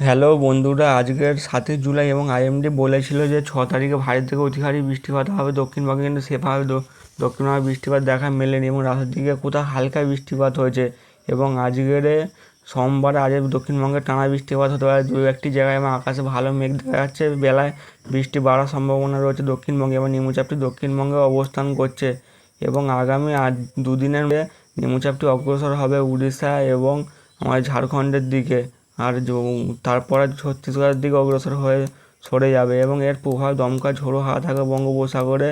Hello বন্ধুরা, আজকের সাতই জুলাই এবং আইএমডি বলেছিল যে ছ তারিখে ভারী থেকে অতি ভারী বৃষ্টিপাত হবে দক্ষিণবঙ্গে কিন্তু সেভাবে দক্ষিণবঙ্গে বৃষ্টিপাত দেখা মেলেনি এবং রাতের দিকে কোথাও হালকা বৃষ্টিপাত হয়েছে এবং আজকের সোমবার আজ দক্ষিণবঙ্গে টানা বৃষ্টিপাত হতে পারে। দু একটি জায়গায় এবং আকাশে ভালো মেঘ দেখা যাচ্ছে। বেলায় বৃষ্টি বাড়ার সম্ভাবনা রয়েছে দক্ষিণবঙ্গে এবং নিম্নচাপটি দক্ষিণবঙ্গে অবস্থান করছে এবং আগামী আজ দুদিনের নিম্নচাপটি অগ্রসর হবে উড়িষ্যা এবং আমাদের ঝাড়খণ্ডের দিকে। আর তারপরে ছত্তিশগড়ের দিকে অগ্রসর হয়ে সরে যাবে এবং এর প্রভাব দমকা ঝোড়ো হাওয়া থাকা বঙ্গোপসাগরে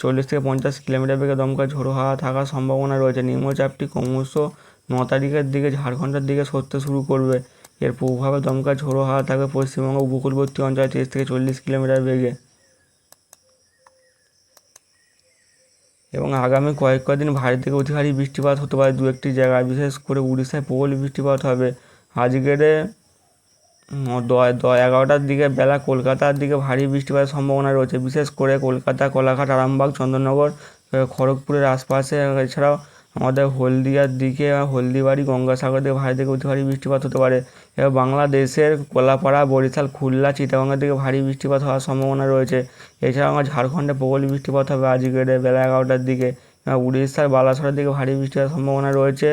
চল্লিশ থেকে পঞ্চাশ কিলোমিটার বেগে দমকা ঝোড়ো হাওয়া থাকার সম্ভাবনা রয়েছে। নিম্নচাপটি ক্রমশ ন তারিখের দিকে ঝাড়খণ্ডের দিকে সরতে শুরু করবে। এর প্রভাবে দমকা ঝোড়ো হাওয়া থাকবে পশ্চিমবঙ্গ উপকূলবর্তী অঞ্চলে তিরিশ থেকে চল্লিশ কিলোমিটার বেগে। এবং আগামী কয়েক কদিন ভারী থেকে অতি ভারী বৃষ্টিপাত হতে পারে দু একটি জায়গায়। বিশেষ করে উড়িষ্যায় প্রবল বৃষ্টিপাত হবে। আজকের এগারোটার দিকে বেলা, কলকাতার দিকে ভারী বৃষ্টিপাতের সম্ভাবনা রয়েছে। বিশেষ করে কলকাতা, কোলাঘাট, আরামবাগ, চন্দননগর খড়গপুরের আশপাশে। এছাড়াও আমাদের হলদিয়ার দিকে, হলদিবাড়ি, গঙ্গাসাগর দিকে ভারী থেকে অতি ভারী বৃষ্টিপাত হতে পারে। এবার বাংলাদেশের কোলাপাড়া, বরিশাল, খুলনা, চিটাগাঙ্গের দিকে ভারী বৃষ্টিপাত হওয়ার সম্ভাবনা রয়েছে। এছাড়াও আমার ঝাড়খণ্ডে প্রবল বৃষ্টিপাত হবে আজকের বেলা এগারোটার দিকে। উড়িষ্যার বালাসরের দিকে ভারী বৃষ্টিপাতের সম্ভাবনা রয়েছে।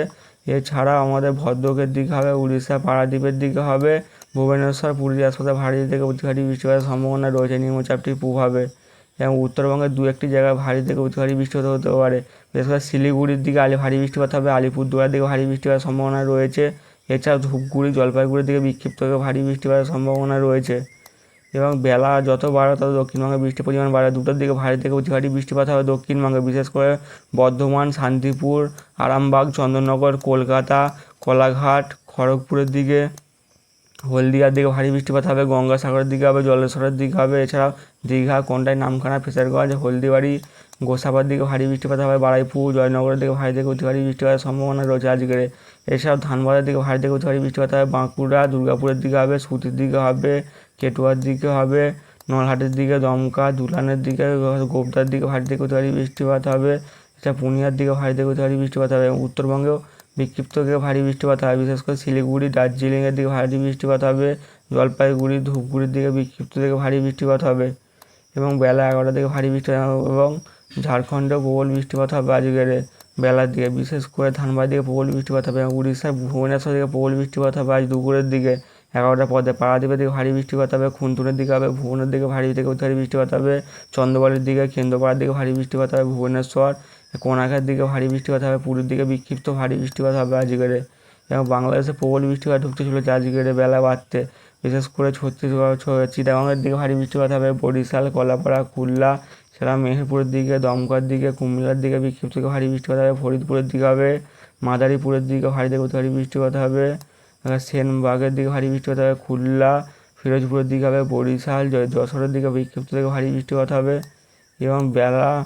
এছাড়া আমাদের ভদ্রকের দিকে হবে উড়িষ্যা পারাদ্বীপের দিকে হবে, ভুবনেশ্বর, পুরুলিয়া আশপাশে ভারী থেকে অতি ভারী বৃষ্টিপাতের সম্ভাবনা রয়েছে নিম্নচাপটির প্রভাবে এবং উত্তরবঙ্গের দু একটি জায়গায় ভারী থেকে অতি ভারী বৃষ্টিপাত হতে পারে। বিশেষ করে শিলিগুড়ির দিকে আলি ভারী বৃষ্টিপাত হবে আলিপুরদুয়ার দিকে ভারী বৃষ্টিপাতের সম্ভাবনা রয়েছে এছাড়া ধূপগুড়ি, জলপাইগুড়ির দিকে বিক্ষিপ্ত থেকে ভারী বৃষ্টিপাতের সম্ভাবনা রয়েছে এবং বেলা যত বাড়ে তত দক্ষিণবঙ্গে বৃষ্টির পরিমাণ বাড়ে। দুটোর দিকে ভারী থেকে অতি বৃষ্টিপাত হবে দক্ষিণবঙ্গে, বিশেষ করে বর্ধমান, শান্তিপুর আরামবাগ, চন্দননগর, কলকাতা, কোলাঘাট, খড়গপুরের দিকে, হলদিয়ার দিকে ভারী বৃষ্টিপাত হবে, গঙ্গাসাগরের দিকে হবে, জলেশ্বরের দিকে হবে। এছাড়াও দীঘা কোনটায় নামখানা, ফেসারগঞ্জ, হলদিবাড়ি, গোসাবার দিকে ভারী বৃষ্টিপাত হবে, বারাইপুর, জয়নগরের দিকে ভারী থেকে অতি ভারী বৃষ্টিপাতের সম্ভাবনা রয়েছে আজকের। এছাড়াও ধানবাদের দিকে ভারী থেকে অতি ভারী বৃষ্টিপাত হবে, বাঁকুড়া, দুর্গাপুরের দিকে হবে, সুতির দিকে হবে, কেটুয়ার দিকে হবে, নলহাটের দিকে দমকা, দুলানের দিকে, গোবদার দিকে ভারী থেকে অতি ভারী বৃষ্টিপাত হবে এছাড়া পুনিয়ার দিকে ভারী থেকে অতি ভারী বৃষ্টিপাত হবে এবং উত্তরবঙ্গেও বিক্ষিপ্ত থেকে ভারী বৃষ্টিপাত হবে, বিশেষ করে শিলিগুড়ি, দার্জিলিংয়ের দিকে ভারী বৃষ্টিপাত হবে, জলপাইগুড়ি, ধূপগুড়ির দিকে বিক্ষিপ্ত থেকে ভারী বৃষ্টিপাত হবে এবং বেলা এগারোটা থেকে ভারী বৃষ্টিপাত এবং ঝাড়খণ্ডেও প্রবল বৃষ্টিপাত হবে আজকের বেলার দিকে, বিশেষ করে ধানবাদ দিকে প্রবল বৃষ্টিপাত হবে এবং উড়িষ্যার ভুবনেশ্বর দিকে প্রবল বৃষ্টিপাত হবে আজ দুপুরের দিকে এগারোটা পদে পারাদ্বীপের দিকে ভারী বৃষ্টিপাত হবে, খুনতুনের দিকে হবে, ভুবনের দিকে ভারী থেকে অতি ভারী বৃষ্টিপাত হবে চন্দ্রবাড়ির দিকে, কেন্দ্রপাড়ার দিকে ভারী বৃষ্টিপাত হবে, ভুবনেশ্বর কোনাকের দিকে ভারী বৃষ্টিপাত হবে, পুরীর দিকে বিক্ষিপ্ত ভারী বৃষ্টিপাত হবে আজকের এবং বাংলাদেশে প্রবল বৃষ্টিপাত ঢুকতে চলেছে আজকের বেলা বাড়তে, বিশেষ করে ছত্তিশগড়, ছ- দিকে ভারী বৃষ্টিপাত হবে। বরিশাল, কলাপাড়া খুলনা সেটা মেহেরপুরের দিকে দমকার দিকে, কুমিল্লার দিকে বিক্ষিপ্ত থেকে ভারী বৃষ্টিপাত হবে। ফরিদপুরের দিকে হবে, মাদারীপুরের দিকে ভারী অতি ভারী বৃষ্টিপাত হবে। সেনবাগের দিকে ভারী বৃষ্টিপাত হবে। খুলনা ফিরোজপুরের দিকে হবে। বরিশাল, য- যশোরের দিকে বিক্ষিপ্ত থেকে ভারী বৃষ্টিপাত হবে। এবং বেলা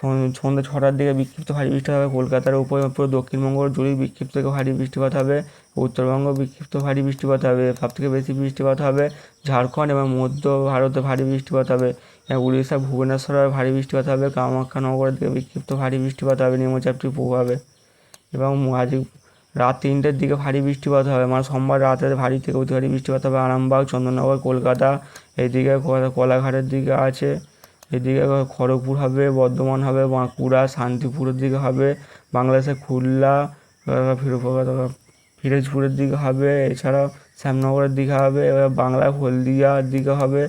সন্ধ্যে ছটার দিকে বিক্ষিপ্ত ভারী বৃষ্টিপাত হবে। কলকাতার উপর পুরো দক্ষিণবঙ্গ জুড়েই বিক্ষিপ্ত থেকে ভারী বৃষ্টিপাত হবে। উত্তরবঙ্গ বিক্ষিপ্ত ভারী বৃষ্টিপাত হবে। সব থেকে বেশি বৃষ্টিপাত হবে ঝাড়খণ্ড এবং মধ্য ভারতে ভারী বৃষ্টিপাত হবে। উড়িষ্যা, ভুবনেশ্বরে ভারী বৃষ্টিপাত হবে। কামাখ্যা নগরের দিকে বিক্ষিপ্ত ভারী বৃষ্টিপাত হবে। নিম্নচাপটির প্রভাবে এবং আজ রাত তিনটের দিকে ভারী বৃষ্টিপাত হবে। মানে সোমবার রাতে ভারী থেকে অতি ভারী বৃষ্টিপাত হবে। আরামবাগ চন্দননগর কলকাতা, এইদিকে কলা- কোলাঘাটের দিকে আছে। এদিকে খড়গপুর হবে, বর্ধমান হবে, বাঁকুড়া, শান্তিপুরের দিকে হবে বাংলাদেশের খুলনা ফিরোজপুরের দিকে হবে, এছাড়াও শ্যামনগরের দিকে হবে, এবার বাংলায় হলদিয়ার দিকে হবে,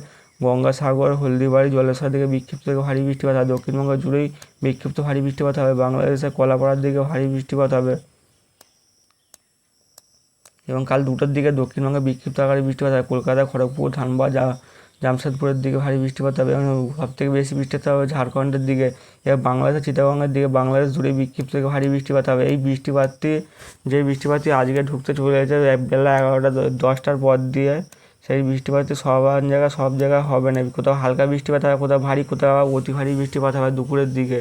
গঙ্গাসাগর, হলদিবাড়ি, জলেশ্বর দিকে বিক্ষিপ্ত ভারী বৃষ্টিপাত হবে, দক্ষিণবঙ্গ জুড়েই বিক্ষিপ্ত ভারী বৃষ্টিপাত হবে বাংলাদেশের কলাপাড়ার দিকে ভারী বৃষ্টিপাত হবে। এবং কাল দুটোর দিকে দক্ষিণবঙ্গে বিক্ষিপ্ত আকারে বৃষ্টিপাত হবে, কলকাতা, খড়গপুর, ধানবাদ জামশেদপুরের দিকে ভারী বৃষ্টিপাত হবে। এবং সবথেকে বেশি বৃষ্টিপাত হবে, ঝাড়খণ্ডের দিকে, এবার বাংলাদেশের চিটাগাংয়ের দিকে, বাংলাদেশ জুড়ে বিক্ষিপ্ত থেকে ভারী বৃষ্টিপাত হবে। এই বৃষ্টিপাতটি, যে বৃষ্টিপাতটি আজকে ঢুকতে চলেছে বেলা এগারোটা, দশটার পর দিয়ে সেই বৃষ্টিপাতটি সব জায়গায় সব জায়গায় হবে না। কোথাও হালকা বৃষ্টিপাত হবে, কোথাও ভারী, কোথাও অতি ভারী বৃষ্টিপাত হবে দুপুরের দিকে।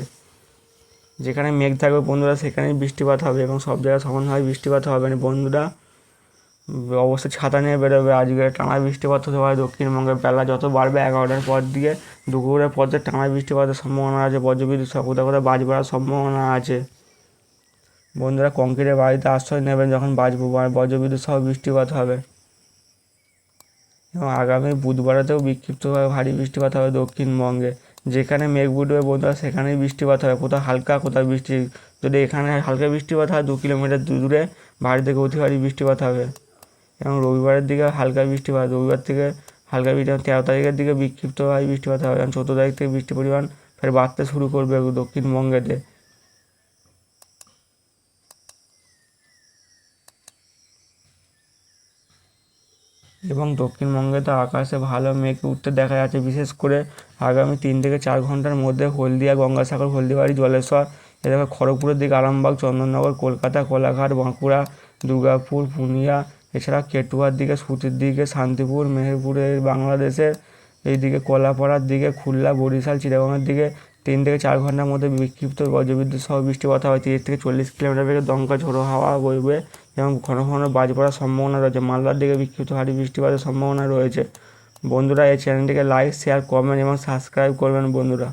যেখানে মেঘ থাকবে বন্ধুরা, সেখানেই বৃষ্টিপাত হবে এবং সব জায়গায় সমানভাবে বৃষ্টিপাত হবে না। বন্ধুরা অবশ্যই ছাতা নিয়ে বেরোবে। আজকে টানা বৃষ্টিপাত হতে পারে দক্ষিণবঙ্গে বেলা। যত বাড়বে এগারোটার পর দিয়ে দুপুরের পর দিয়ে টানা বৃষ্টিপাতের সম্ভাবনা আছে। বজ্রবিদ্যুৎ সহ কোথাও কোথাও বাজ পড়ার সম্ভাবনা আছে। বন্ধুরা, কংক্রিটের বাড়িতে আশ্রয় নেবেন যখন বাজ বজ্রবিদ্যুৎ সহ বৃষ্টিপাত হবে। এবং আগামী বুধবারেতেও বিক্ষিপ্তভাবে ভারী বৃষ্টিপাত হবে দক্ষিণবঙ্গে। যেখানে মেঘ উঠবে বন্ধুরা, সেখানেই বৃষ্টিপাত হবে। কোথাও হালকা, কোথাও বৃষ্টি। যদি এখানে হালকা বৃষ্টিপাত হয়, দু কিলোমিটার দূরে ভারী থেকে অতি ভারী বৃষ্টিপাত হবে। এবং রবিবারের দিকে হালকা বৃষ্টিপাত, রবিবার থেকে হালকা বৃষ্টিপাত তেরো তারিখের দিকে বিক্ষিপ্তভাবে বৃষ্টিপাত হবে এবং চৌদ্দ তারিখ থেকে বৃষ্টির পরিমাণ ফের বাড়তে শুরু করবে দক্ষিণবঙ্গেতে। এবং দক্ষিণবঙ্গে তো আকাশে ভালো মেঘ উঠতে দেখা যাচ্ছে, বিশেষ করে আগামী তিন থেকে চার ঘণ্টার মধ্যে হলদিয়া, গঙ্গাসাগর, হলদিবাড়ি, জলেশ্বর এদিকে খড়গপুরের দিকে আরামবাগ, চন্দননগর, কলকাতা, কোলাঘাট, বাঁকুড়া, দুর্গাপুর, পুরুলিয়া এছাড়া কেটুয়ার দিকে, সুতির দিকে, শান্তিপুর, মেহেরপুরের বাংলাদেশের এইদিকে, কলাপাড়ার দিকে, খুলনা, বরিশাল, চিটাগংয়ের দিকে তিন থেকে চার ঘণ্টার মধ্যে বিক্ষিপ্ত বজ্রবিদ্যুৎ সহ বৃষ্টিপাত হয়। তিরিশ থেকে চল্লিশ কিলোমিটার বেগে দমকা ঝোড়ো হাওয়া বইবে এবং ঘন ঘন বাজ পড়ার সম্ভাবনা রয়েছে। মালদার দিকে বিক্ষিপ্ত ভারী বৃষ্টিপাতের সম্ভাবনা রয়েছে। বন্ধুরা, এই চ্যানেলটিকে লাইক শেয়ার কমেন্ট এবং সাবস্ক্রাইব করবেন বন্ধুরা।